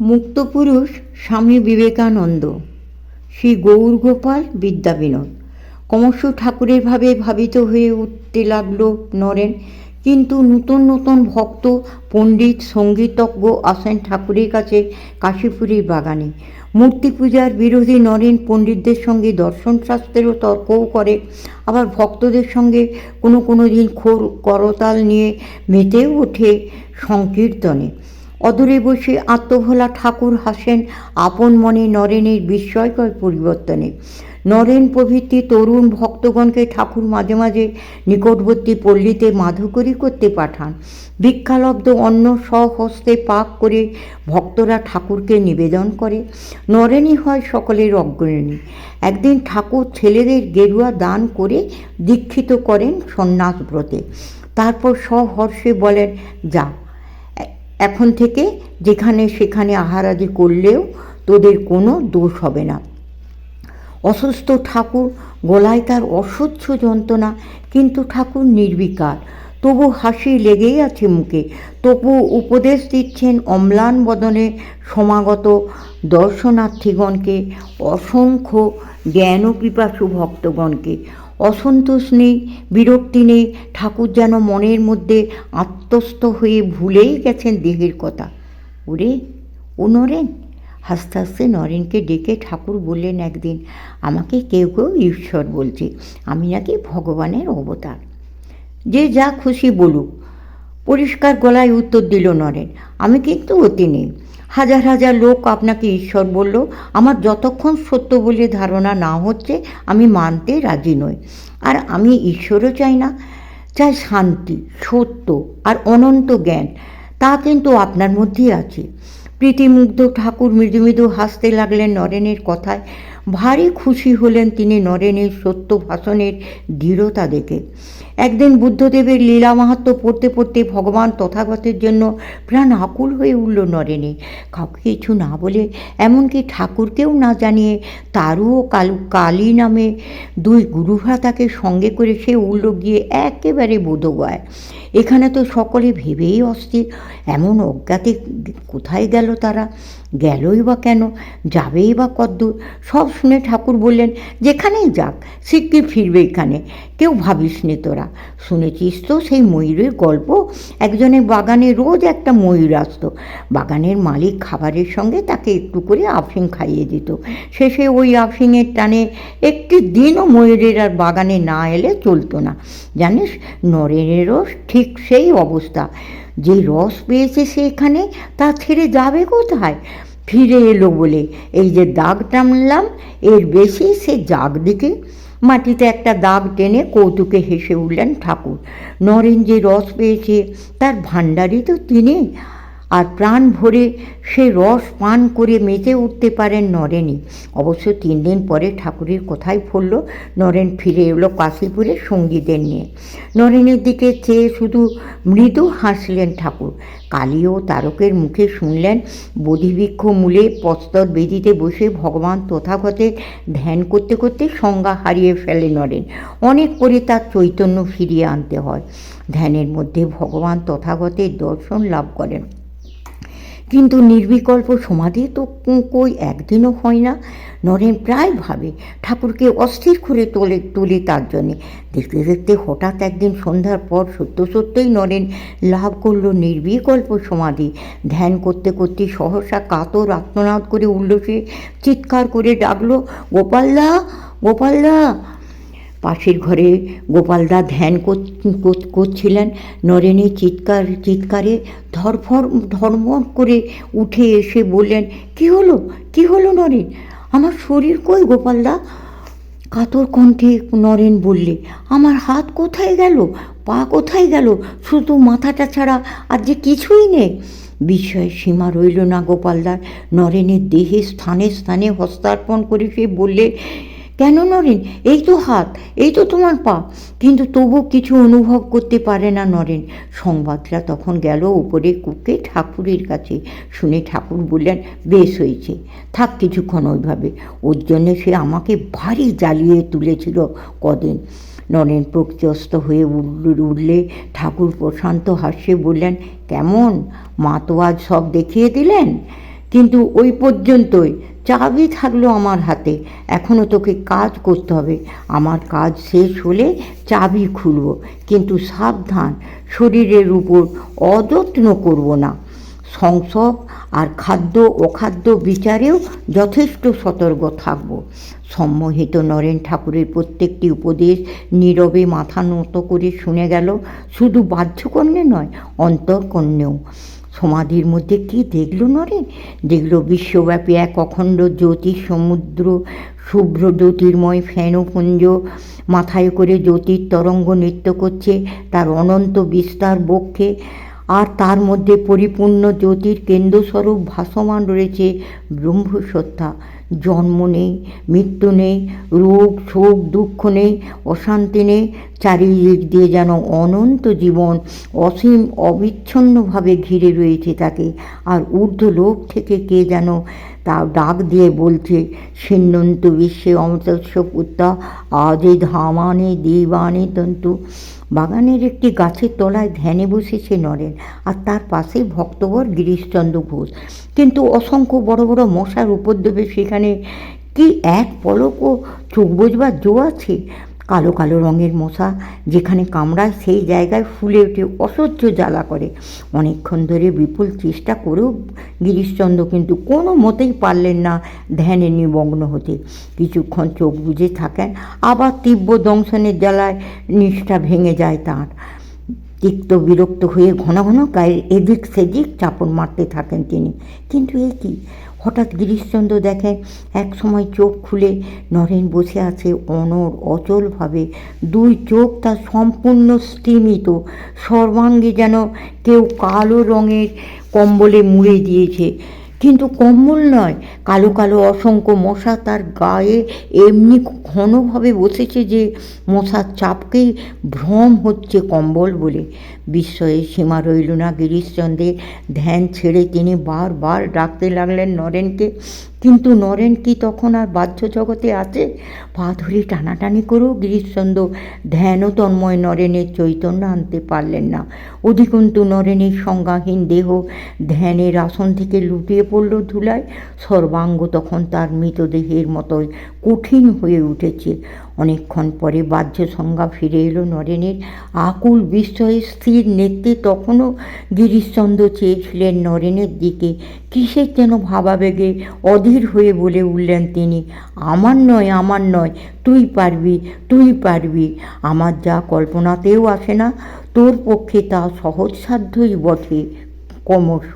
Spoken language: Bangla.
মুক্তপুরুষ স্বামী বিবেকানন্দ। শ্রী গৌরগোপাল বিদ্যাবিনোদ। ক্রমশ ঠাকুরের ভাবে ভাবিত হয়ে উঠতে লাগল নরেন, কিন্তু নতুন নতুন ভক্ত, পণ্ডিত, সঙ্গীতজ্ঞ আসেন ঠাকুরের কাছে কাশীপুরীর বাগানে। মূর্তি পূজার বিরোধী নরেন পণ্ডিতদের সঙ্গে দর্শন শাস্ত্রেরও তর্কও করে। আবার ভক্তদের সঙ্গে কোনো কোনো দিন খোর করতাল নিয়ে মেতেও ওঠে সংকীর্তনে। অদূরে বসে আত্মভোলা ঠাকুর হাসেন আপন মনে নরেনের বিস্ময়কর পরিবর্তনে। নরেন প্রভৃতি তরুণ ভক্তগণকে ঠাকুর মাঝে মাঝে নিকটবর্তী পল্লীতে মাধুকরী করতে পাঠান। ভিক্ষালব্ধ অন্ন স্বহস্তে পাক করে ভক্তরা ঠাকুরকে নিবেদন করে। নরেনই হয় সকলের অগ্রণী। একদিন ঠাকুর ছেলেদের গেরুয়া দান করে দীক্ষিত করেন সন্ন্যাস ব্রতে তারপর সহর্ষে বলেন, যা এখন থেকে যেখানে সেখানে আহারাদি করলেও তোদের কোনো দোষ হবে না। অসুস্থ ঠাকুর গলায় তার অসহ্য যন্ত্রণা, কিন্তু ঠাকুর নির্বিকার। তবু হাসি লেগেই আছে মুখে। তবু উপদেশ দিচ্ছেন অম্লান বদনে সমাগত দর্শনার্থীগণকে, অসংখ্য জ্ঞান পিপাসু ভক্তগণকে। অসন্তোষ নেই, বিরক্তি নেই, ঠাকুর যেন মনের মধ্যে আত্মস্থ হয়ে ভুলেই গেছেন দেহের কথা। ওরে, ও নরেন, হাসতে হাসতে নরেনকে ডেকে ঠাকুর বললেন একদিন, আমাকে কেউ কেউ ঈশ্বর বলছে, আমি নাকি ভগবানের অবতার। যে যা খুশি বলুক। পরিষ্কার গলায় উত্তর দিল নরেন, আমি কিন্তু অতি নেই। হাজার হাজার লোক আপনাকে ঈশ্বর বলল, আমার যতক্ষণ সত্য বলে ধারণা না হচ্ছে, আমি মানতে রাজি নই। আর আমি ঈশ্বরও চাই না, চাই শান্তি, সত্য আর অনন্ত জ্ঞান। তা কিন্তু আপনার মধ্যেই আছে। প্রীতিমুগ্ধ ঠাকুর মৃদু মৃদু হাসতে লাগলেন নরেনের কথায়। ভারী খুশি হলেন তিনি নরেনের সত্য ভাষণের দৃঢ়তা দেখে। একদিন বুদ্ধদেবের লীলা মাহাত্ম পড়তে পড়তে ভগবান তথাগতের জন্য প্রাণ আকুল হয়ে উঠল নরেনে কাউকে কিছু না বলে এমনকি ঠাকুরকেও না জানিয়ে তারু ও কালু কালী নামে দুই গুরুভ্রাতাকে সঙ্গে করে সে উঠল গিয়ে একেবারে বোধগয় এখানে তো সকলে ভেবেই অস্থির। এমন অজ্ঞাতে কোথায় গেল তারা? গেলই বা কেন? যাবেই বা কদ্দূর সব শুনে ঠাকুর বললেন, যেখানেই যাক, শিগগির ফিরবে এখানে। কেউ ভাবিস নি তোরা। শুনেছিস তো সেই ময়ূরের গল্প? একজনের বাগানে রোজ একটা ময়ূর আসতো। বাগানের মালিক খাবারের সঙ্গে তাকে একটু করে আফিং খাইয়ে দিত। শেষে ওই আফিংয়ের টানে একটি দিনও ময়ূরের আর বাগানে না এলে চলতো না। জানিস, নরেনেরও ঠিক সেই অবস্থা। যে রস পেয়েছে সে এখানে তা ছেড়ে যাবে কোথায়? ফিরে এলো বলে, এই যে দাগ টানলাম, এর বেশি সে জাগ দিকে। মাটিতে একটা দাগ টেনে কৌতুকে হেসে উঠলেন ঠাকুর। নরেন যে রস পেয়েছে, তার ভাণ্ডারই তো তিনি। আর প্রাণ ভরে সে রস পান করে মেতে উঠতে পারেন নরেনই। অবশ্য তিন দিন পরে ঠাকুরের কোথায় পড়ল নরেন ফিরে এলো কাশীপুরে সঙ্গীদের নিয়ে। নরেনের দিকে চেয়ে শুধু মৃদু হাসলেন ঠাকুর। কালী ও তারকের মুখে শুনলেন বোধিবৃক্ষ মূলে পস্তর বেদিতে বসে ভগবান তথাগতের ধ্যান করতে করতে সংজ্ঞা হারিয়ে ফেলে নরেন। অনেক করে তার চৈতন্য ফিরিয়ে আনতে হয়। ধ্যানের মধ্যে ভগবান তথাগতের দর্শন লাভ করেন। কিন্তু নির্বিকল্প সমাধি তো কই একদিনও হয় না। নরেন প্রায় ভাবে ঠাকুরকে অস্থির করে তোলে, তুলে তার জন্যে। দেখতে দেখতে হঠাৎ একদিন সন্ধ্যার পর সত্য সত্যই নরেন লাভ করল নির্বিকল্প সমাধি। ধ্যান করতে করতে সহসা কাতর আত্মনাদ করে উঠল সে চিৎকার করে ডাকলো গোপালদা গোপালদা পাশের ঘরে গোপালদা ধ্যান করছিলেন। নরেনের চিৎকার, চিৎকারে ধরফর ধর্মর করে উঠে এসে বললেন, কি হলো? কি হলো নরেন? আমার শরীর কই গোপালদা? কাতর কণ্ঠে নরেন বললে, আমার হাত কোথায় গেল? পা কোথায় গেল? শুধু মাথাটা ছাড়া আর যে কিছুই নেই। বিস্ময়ের সীমা রইল না গোপালদার। নরেনের দেহে স্থানে স্থানে হস্তার্পণ করে সে বললে কেন নরেন? এই তো হাত, এই তো তোমার পা। কিন্তু তবু কিছু অনুভব করতে পারে না নরেন। সংবাদটা তখন গেল উপরে কুকে ঠাকুরের কাছে। শুনে ঠাকুর বললেন, বেশ হয়েছে। থাক কিছুক্ষণ ওইভাবে। ওর জন্যে সে আমাকে ভারী জ্বালিয়ে তুলেছিল কদিন। নরেন প্রকৃতিস্ত হয়ে উঠলে ঠাকুর প্রশান্ত হাস্যে বললেন, কেমন? মা তো আজ সব দেখিয়ে দিলেন? কিন্তু ওই পর্যন্তই। চাবি থাকল আমার হাতে। এখনও তোকে কাজ করতে হবে। আমার কাজ শেষ হলে চাবি খুলব। কিন্তু সাবধান, শরীরের উপর অযত্ন করব না। সংসব আর খাদ্য, অখাদ্য বিচারেও যথেষ্ট সতর্ক থাকব। সম্মোহিত নরেন ঠাকুরের প্রত্যেকটি উপদেশ নীরবে মাথা নত করে শুনে গেল। শুধু বাহ্যকর্ণে নয় অন্তর্কর্ণেও সমাধির মধ্যে কি দেখল নরেন দেখল বিশ্বব্যাপী এক অখণ্ড জ্যোতি সমুদ্র, শুভ্র জ্যোতির্ময় ফেনপুঞ্জ, মাথায় করে জ্যোতির তরঙ্গ নৃত্য করছে, তার অনন্ত বিস্তার বক্ষে আর তার মধ্যে পরিপূর্ণ জ্যোতির কেন্দ্রস্বরূপ ভাসমান রয়েছে ব্রহ্মসত্তা। জন্ম নেই, মৃত্যু নেই, রোগ, শোক, দুঃখ নেই, অশান্তি নেই। চারিদিক দিয়ে যেন অনন্ত জীবন অসীম অবিচ্ছন্নভাবে ঘিরে রয়েছে তাকে। আর ঊর্ধ্ব লোক থেকে কে যেন তা ডাক দিয়ে বলছে সিন্নন্ত বিশ্বে অমৃতস্ব পুত্রা আজে ধামানে দেবানে তন্তু। বাগানের একটি গাছের তলায় ধ্যানে বসেছে নরেন আর তার পাশে ভক্তবর গিরিশচন্দ্র ঘোষ। কিন্তু অসংখ্য বড় বড় মশার উপদ্রবে সেখানে কি এক পলকও চোখ বোঝবার জো আছে? কালো কালো রঙের মশা যেখানে কামড়ায় সেই জায়গায় ফুলে ওঠে অসহ্য জ্বালা করে। অনেকক্ষণ ধরে বিপুল চেষ্টা করেও গিরিশচন্দ্র কিন্তু কোনো মতেই পারলেন না ধ্যানে নিমগ্ন হতে। কিছুক্ষণ চোখ বুঝে থাকেন, আবার তীব্র দংশনের জ্বালায় নিষ্ঠা ভেঙে যায় তাঁর। তিক্ত বিরক্ত হয়ে ঘন ঘন গায়ের এদিক সেদিক চাপড় মারতে থাকেন তিনি। কিন্তু এ কি? হঠাৎ গিরিশচন্দ্র দেখেন এক সময় চোখ খুলে নরেন বসে আছে অনর অচলভাবে। দুই চোখ তার সম্পূর্ণ স্তিমিত। সর্বাঙ্গে যেন কেউ কালো রঙের কম্বলে মুড়ে দিয়েছে। কিন্তু কম্বল নয়। কালো কালো অসংখ্য মশা তার গায়ে এমনি ঘনভাবে বসেছে যে মশার চাপকেই ভ্রম হচ্ছে কম্বল বলে। বিস্ময়ের সীমা রইল না গিরিশচন্দ্রের ধ্যান ছেড়ে তিনি বারবার ডাকতে লাগলেন নরেনকে। কিন্তু নরেন কি তখন আর বাহ্য জগতে আছে? পা ধরে টানাটানি করেও গিরিশচন্দ্র ধ্যান ও তন্ময় নরেনের চৈতন্য আনতে পারলেন না। অধিকন্তু নরেনের সংজ্ঞাহীন দেহ ধ্যানের আসন থেকে লুটিয়ে পড়ল ধুলায়। সর্বাঙ্গ তখন তার মৃতদেহের মতোই কঠিন হয়ে উঠেছে। অনেকক্ষণ পরে বাহ্য সংজ্ঞা ফিরে এলো নরেনের। আকুল বিস্ময়ে স্থির নেত্রে তখনও গিরিশচন্দ্র চেয়েছিলেন নরেনের দিকে। কিসের যেন ভাবাবেগে অধীর হয়ে বলে উঠলেন তিনি, আমার নয় আমার নয়, তুই পারবি তুই পারবি। আমার যা কল্পনাতেও আসে না, তোর পক্ষে তা সহজসাধ্যই বটে, ক্রমশ।